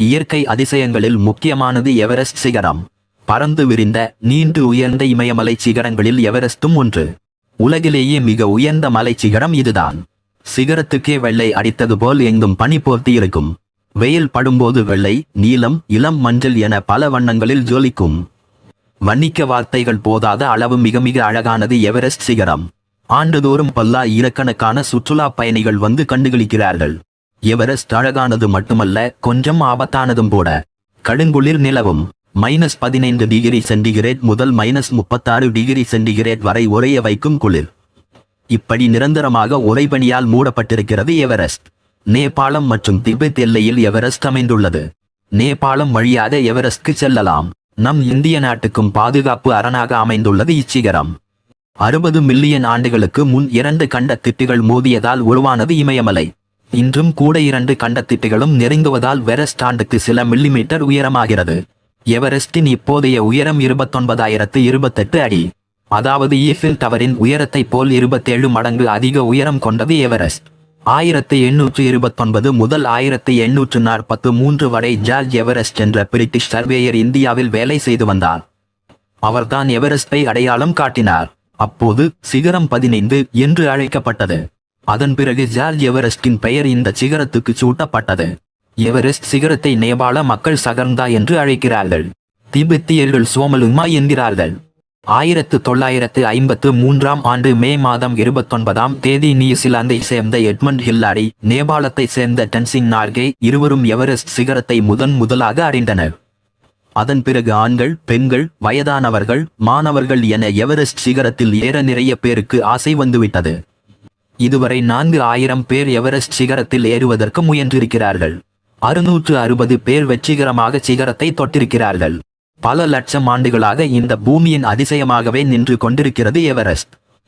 இயற்கை அதிசயங்களில் முக்கியமானது எவரெஸ்ட் சிகரம். பறந்து விரிந்த நீண்டு உயர்ந்த இமயமலை சிகரங்களில் எவரெஸ்டும் ஒன்று. உலகிலேயே மிக உயர்ந்த மலை சிகரம் இதுதான். சிகரத்துக்கே வெள்ளை அடித்தது போல் எங்கும் பனி போர்த்தி இருக்கும் வெயில் படும்போது வெள்ளை நீலம் இளம் மஞ்சள் என பல வண்ணங்களில் ஜொலிக்கும். வன்னிக்க வார்த்தைகள் போதாத அளவு மிக மிக அழகானது எவரெஸ்ட் சிகரம். ஆண்டுதோறும் பல்லா இலக்கணக்கான சுற்றுலா பயணிகள் வந்து கண்டுகளிக்கிறார்கள். எவரெஸ்ட் அழகானது மட்டுமல்ல கொஞ்சம் ஆபத்தானதும் கூட. கடுங்குளிர் நிலவும். மைனஸ் பதினைந்து டிகிரி சென்டிகிரேட் முதல் மைனஸ் முப்பத்தாறு டிகிரி சென்டிகிரேட் வரை உறைய வைக்கும் குளிர். இப்படி நிரந்தரமாக உறைபனியால் மூடப்பட்டிருக்கிறது எவரெஸ்ட். நேபாளம் மற்றும் திபெத் எல்லையில் எவரெஸ்ட் அமைந்துள்ளது. நேபாளம் வழியாக எவரெஸ்ட்க்கு செல்லலாம். நம் இந்திய நாட்டுக்கும் பாதுகாப்பு அரணாக அமைந்துள்ளது இச்சிகரம். அறுபது மில்லியன் ஆண்டுகளுக்கு முன் இரண்டு கண்ட திட்டுகள் மோதியதால் உருவானது இமயமலை. இன்றும் கூட இரண்டு கண்டத்திட்டுகளும் நெருங்குவதால் வெரஸ்ட் ஆண்டுக்கு சில மில்லிமீட்டர் உயரமாகிறது. எவரெஸ்டின் இப்போதைய உயரம் இருபத்தொன்பதாயிரத்து இருபத்தெட்டு அடி. அதாவது ஈஃபில் டவரின் உயரத்தைப் போல் இருபத்தேழு மடங்கு அதிக உயரம் கொண்டது எவரெஸ்ட். ஆயிரத்து எண்ணூற்று இருபத்தொன்பது முதல் ஆயிரத்து எண்ணூற்று நாற்பத்து மூன்று வரை ஜார்ஜ் எவரெஸ்ட் என்ற பிரிட்டிஷ் சர்வேயர் இந்தியாவில் வேலை செய்து வந்தார். அவர்தான் எவரெஸ்டை அடையாளம் காட்டினார். அப்போது சிகரம் பதினைந்து என்று அழைக்கப்பட்டது. அதன் பிறகு ஜார்ஜ் எவரெஸ்டின் பெயர் இந்த சிகரத்துக்கு சூட்டப்பட்டது. எவரெஸ்ட் சிகரத்தை நேபாள மக்கள் சகர்ந்தா என்று அழைக்கிறார்கள். திபெத்தியர்கள் சோமலுமா என்கிறார்கள். ஆயிரத்து தொள்ளாயிரத்து ஐம்பத்து மூன்றாம் ஆண்டு மே மாதம் இருபத்தொன்பதாம் தேதி நியூசிலாந்தை சேர்ந்த எட்மண்ட் ஹில்லாரி நேபாளத்தை சேர்ந்த டென்சிங் நார்கே இருவரும் எவரெஸ்ட் சிகரத்தை முதன் முதலாக அறிந்தனர். அதன் பிறகு ஆண்கள் பெண்கள் வயதானவர்கள் மாணவர்கள் என எவரெஸ்ட் சிகரத்தில் ஏற நிறைய பேருக்கு ஆசை வந்துவிட்டது. இதுவரை நான்கு ஆயிரம் பேர் எவரெஸ்ட் சிகரத்தில் ஏறுவதற்கு முயன்றிருக்கிறார்கள். அறுநூற்று அறுபது பேர் வெற்றிகரமாக சிகரத்தை தொட்டிருக்கிறார்கள். பல லட்சம் ஆண்டுகளாக இந்த பூமியின் அதிசயமாகவே நின்று கொண்டிருக்கிறது எவரெஸ்ட்.